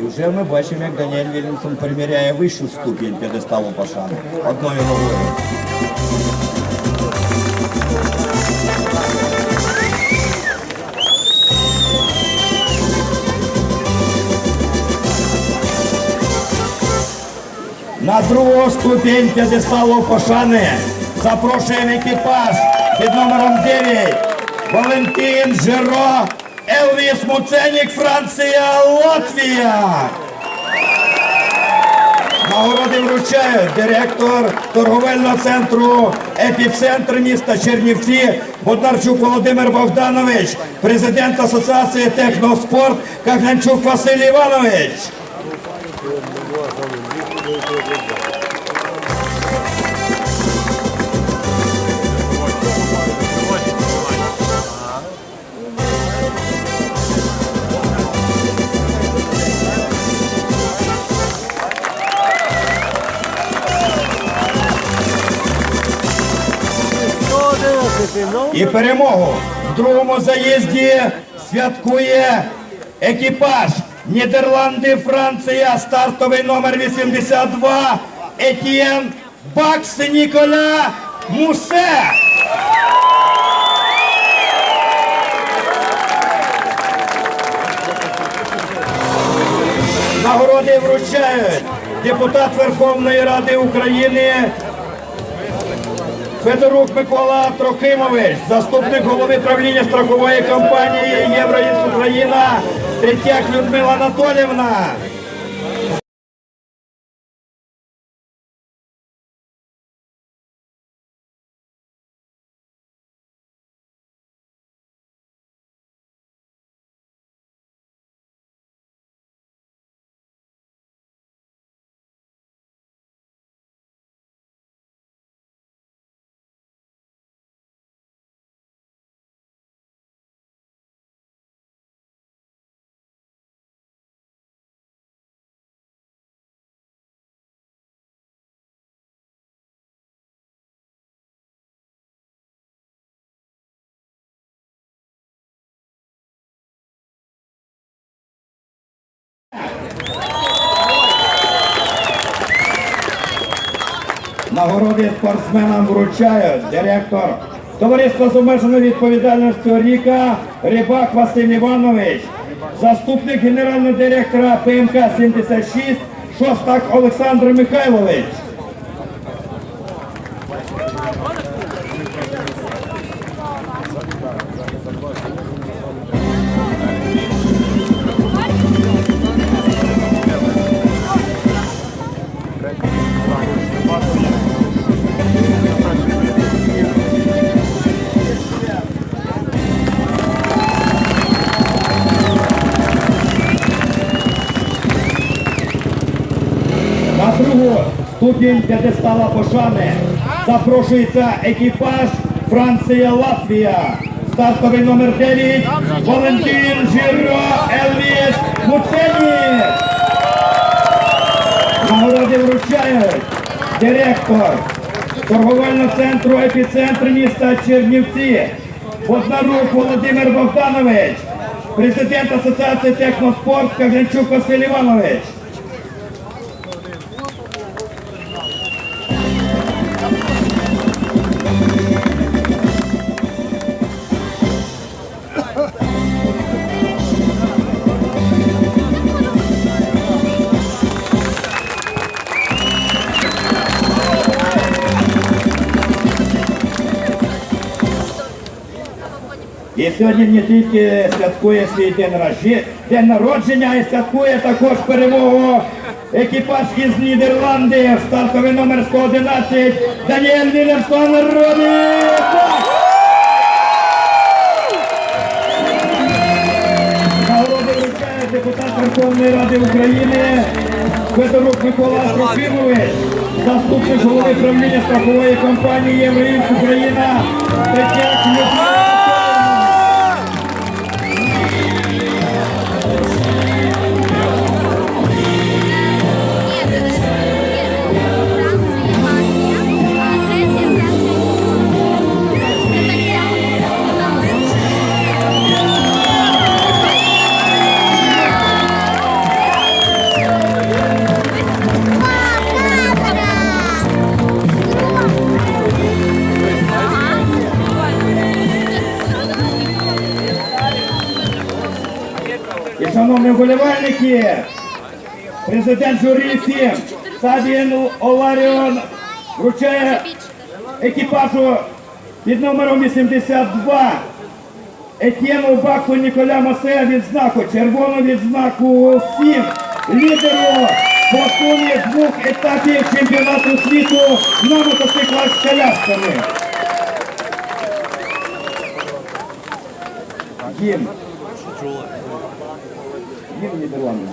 І вже ми бачимо, як Даніель Вільямсон приміряє вищу ступінь п'єдесталу пошани одною ногою. На другу ступінь п'єдесталу пошани запрошуємо екіпаж під номером 9 Валентин Жиро, Елвіс Муценік, Франція, Латвія. Нагороди вручають директор торговельного центру епіцентр міста Чернівці Боднарчук Володимир Богданович, президент Асоціації Техноспорт Каганчук Василь Іванович. І перемогу в другому заїзді святкує екіпаж Нідерланди, Франція, стартовий номер 82 Етьєн Бакс Ніколя Мусе. Нагороди вручають депутат Верховної Ради України Федорук Микола Трохимович, заступник голови правління страхової компанії Євроїнс Україна, Третяк Людмила Анатолівна. Нагороди спортсменам вручають директор Товариства з обмеженою відповідальністю Ріка Рибак Василь Іванович, заступник генерального директора ПМК 76 Шостак Олександр Михайлович. Ступінь п'єдестала пошани запрошується екіпаж Франція Латвія. Стартовий номер 9 Валентин Жиро Елвіс Муцені. Нагороди вручають директор торговельного центру епіцентр міста Чернівці Боднарук Володимир Богданович, президент Асоціації Техноспорт Каганчук Василь Іванович. Сьогодні не тільки святкує свій день, рожі- день народження, й святкує також перемогу екіпаж із Нідерландів, стартовий номер 111 Даніель Вільямсон Робіт! Депутат Верховної Ради України Федорук Микола Трофімович, заступник голови правління страхової компанії Євроїнс Україна Третяк Людмила. Президент журі ФІМ Сабін Оларіон вручає екіпажу під номером 82 Етьєну Баксу Ніколя Масея відзнаку, червону відзнаку ФІМ, лідеру спортсменів двох етапів чемпіонату світу на мотоциклах з колясками. Їм. Їм Нідерланди.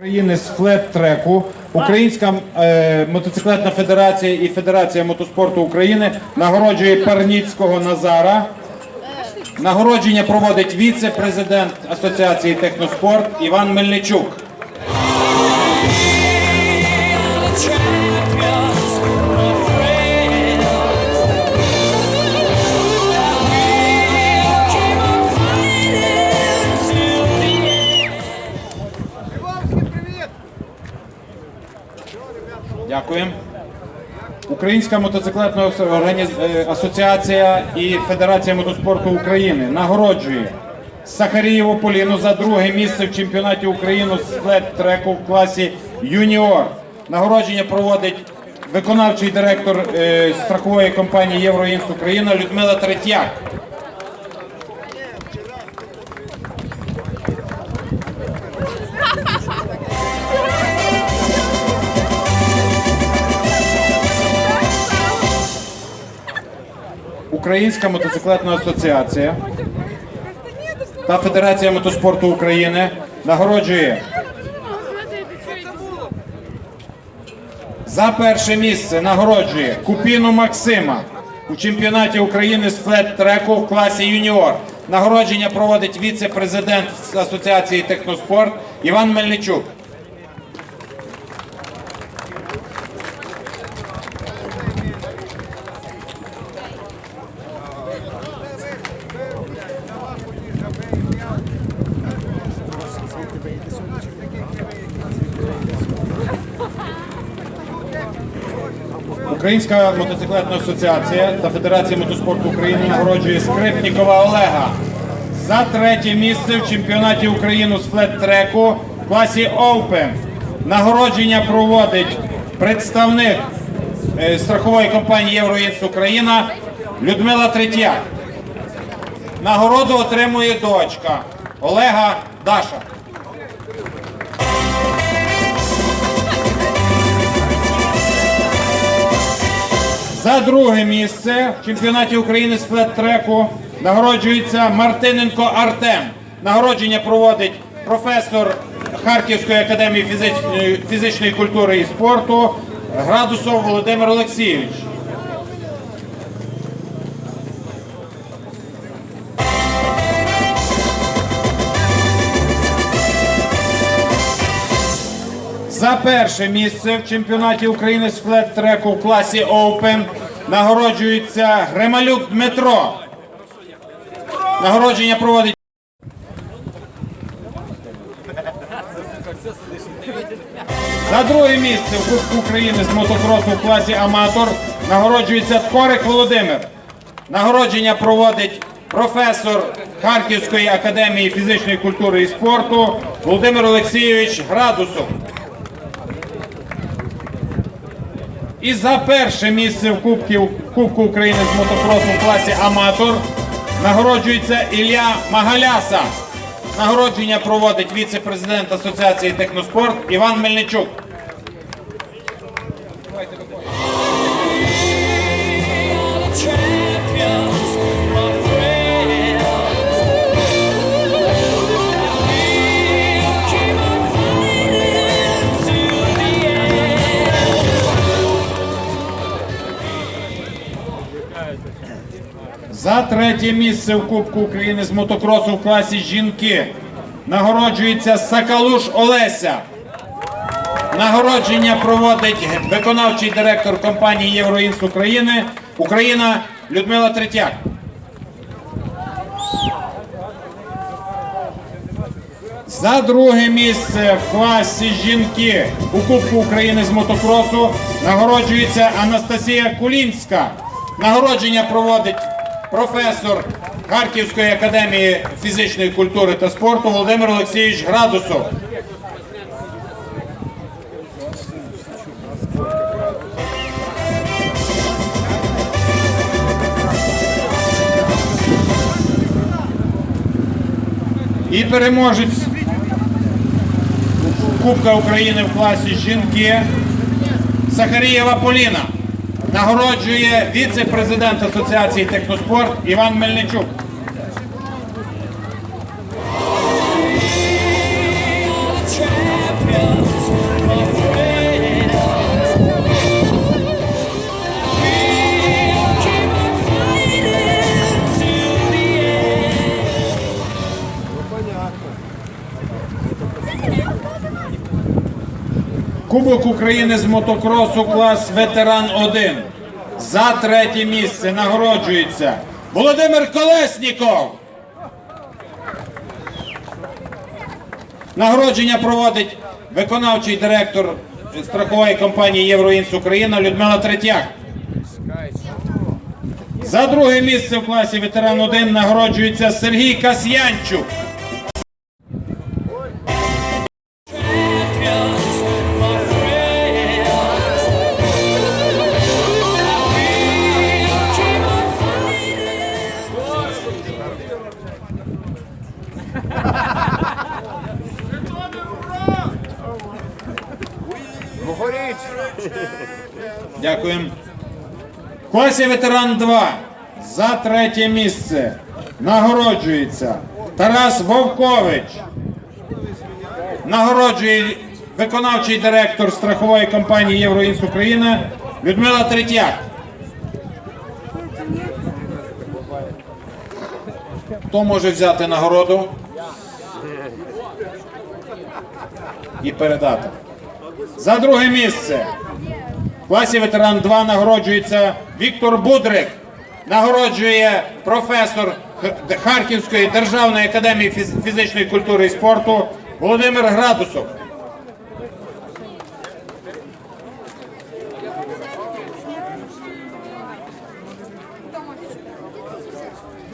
України з флет-треку, Українська е, мотоциклетна федерація і Федерація мотоспорту України нагороджує Парніцького Назара. Нагородження проводить віце-президент Асоціації Техноспорт Іван Мельничук. champions, Українська мотоциклетна е, асоціація і Федерація мотоспорту України нагороджує Сахарієву Поліну за друге місце в чемпіонаті України з флет-треку в класі юніор. Нагородження проводить виконавчий директор е, страхової компанії Євроінст Україна Людмила Третяк. Українська мотоциклетна асоціація та Федерація мотоспорту України нагороджує за перше місце нагороджує Купіну Максима у чемпіонаті України з флет-треку в класі юніор. Нагородження проводить віце-президент Асоціації Техноспорт Іван Мельничук. Українська мотоциклетна асоціація та Федерація мотоспорту України нагороджує Скрипнікова Олега за третє місце в чемпіонаті України з флет-треку в класі Open. Нагородження проводить представник е, страхової компанії Євроінст Україна Людмила Третяк. Нагороду отримує дочка Олега Даша. За друге місце в чемпіонаті України з флет-треку нагороджується Мартиненко Артем. Нагородження проводить професор Харківської академії фізичної, фізичної культури і спорту Градусов Володимир Олексійович. За перше місце в чемпіонаті України з флет-треку в класі Open нагороджується Гремалюк Дмитро. Нагородження проводить. За друге місце в Кубку України з мотокросу в класі аматор нагороджується Ткорик Володимир. Нагородження проводить професор Харківської академії фізичної культури і спорту Володимир Олексійович Градусов. І за перше місце в Кубку, Кубку України з мотокросу в класі аматор нагороджується Ілля Магаляса. Нагородження проводить віце-президент Асоціації Техноспорт Іван Мельничук. Champions, Третє місце в Кубку України з мотокросу в класі жінки нагороджується Сакалуш Олеся. Нагородження проводить виконавчий директор компанії Євроінст України Україна Людмила Третяк. За друге місце в класі жінки у Кубку України з мотокросу нагороджується Анастасія Кулінська. Нагородження проводить професор Харківської академії фізичної культури та спорту Володимир Олексійович Градусов. І переможець Кубка України в класі жінки Сахарієва Поліна нагороджує віце-президент Асоціації Техноспорт Іван Мельничук. Кубок України з мотокросу клас ветеран 1. За третє місце нагороджується Володимир Колесніков. Нагородження проводить виконавчий директор страхової компанії Євроінс Україна Людмила Третяк. За друге місце в класі ветеран 1 нагороджується Сергій Касьянчук. Дякуємо. В класі ветеран 2 за третє місце нагороджується Тарас Вовкович. Нагороджує виконавчий директор страхової компанії Євроінс Україна Людмила Третяк. Хто може взяти нагороду і передати? За друге місце в класі ветеран 2 нагороджується Віктор Будрик. Нагороджує професор Харківської державної академії фізичної культури і спорту Володимир Градусов.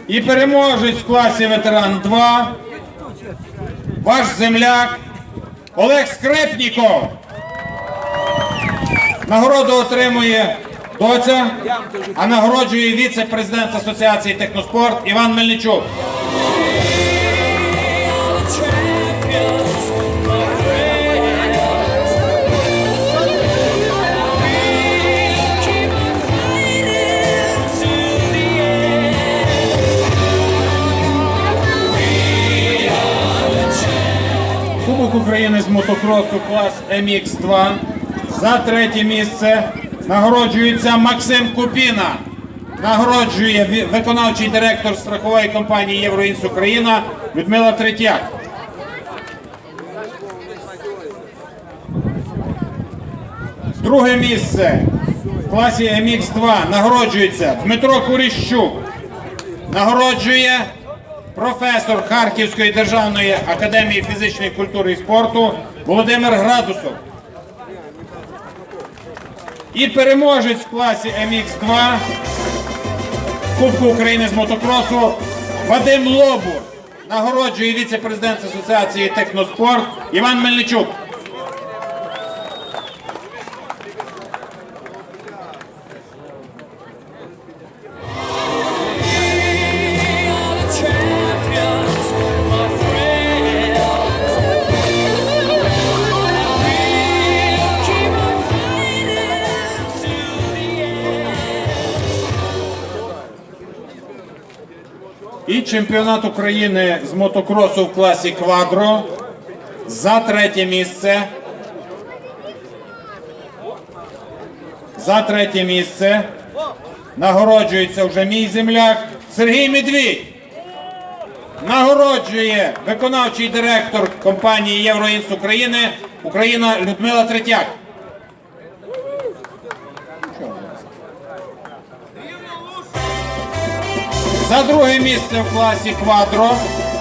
І переможець в класі ветеран 2 ваш земляк Олег Скрипніков. Нагороду отримує доця, а нагороджує віце-президент Асоціації Техноспорт Іван Мельничук. України з мотокросу клас MX2. За третє місце нагороджується Максим Купіна. Нагороджує виконавчий директор страхової компанії Євроінс Україна Людмила Третяк. Друге місце в класі MX2 нагороджується Дмитро Куріщук. Нагороджує професор Харківської державної академії фізичної культури і спорту Володимир Градусов. І переможець в класі МХ2 Кубку України з мотокросу Вадим Лобур. Нагороджує віце-президент Асоціації Техноспорт Іван Мельничук. Чемпіонат України з мотокросу в класі квадро за третє місце. За третє місце нагороджується вже мій земляк Сергій Медвідь. Нагороджує виконавчий директор компанії Євроінс України Україна Людмила Третяк. За друге місце в класі квадро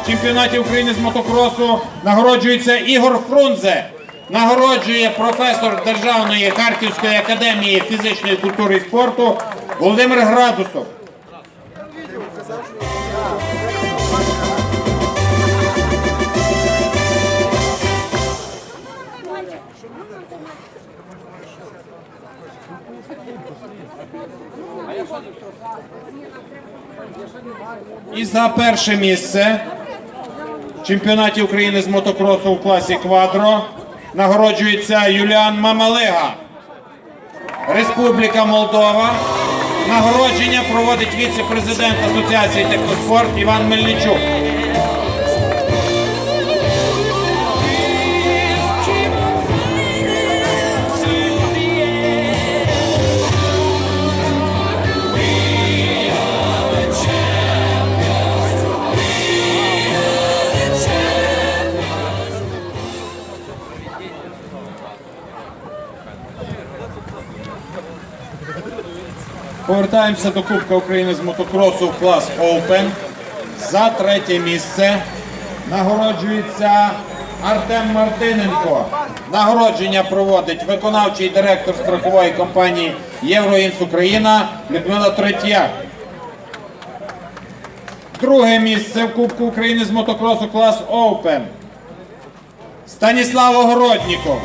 чемпіонаті України з мотокросу нагороджується Ігор Фрунзе. Нагороджує професор Державної Харківської академії фізичної культури і спорту Володимир Градусов. І за перше місце в чемпіонаті України з мотокросу у класі квадро нагороджується Юліан Мамалега. Республіка Молдова. Нагородження проводить віце-президент Асоціації Техноспорт Іван Мельничук. Повертаємося до Кубка України з мотокросу клас Open. За третє місце нагороджується Артем Мартиненко. Нагородження проводить виконавчий директор страхової компанії Євроінс Україна Людмила Третьяк. Друге місце в Кубку України з мотокросу клас Open. Станіслав Огородніков.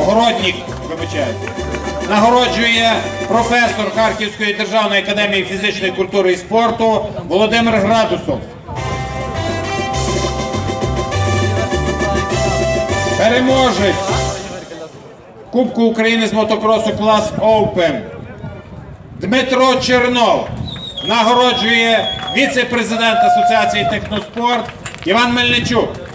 Огороднік, вибачайте. Нагороджує професор Харківської державної академії фізичної культури і спорту Володимир Градусов. Переможець Кубку України з мотокросу клас Open. Дмитро Чернов нагороджує віце-президент Асоціації Техноспорт Іван Мельничук.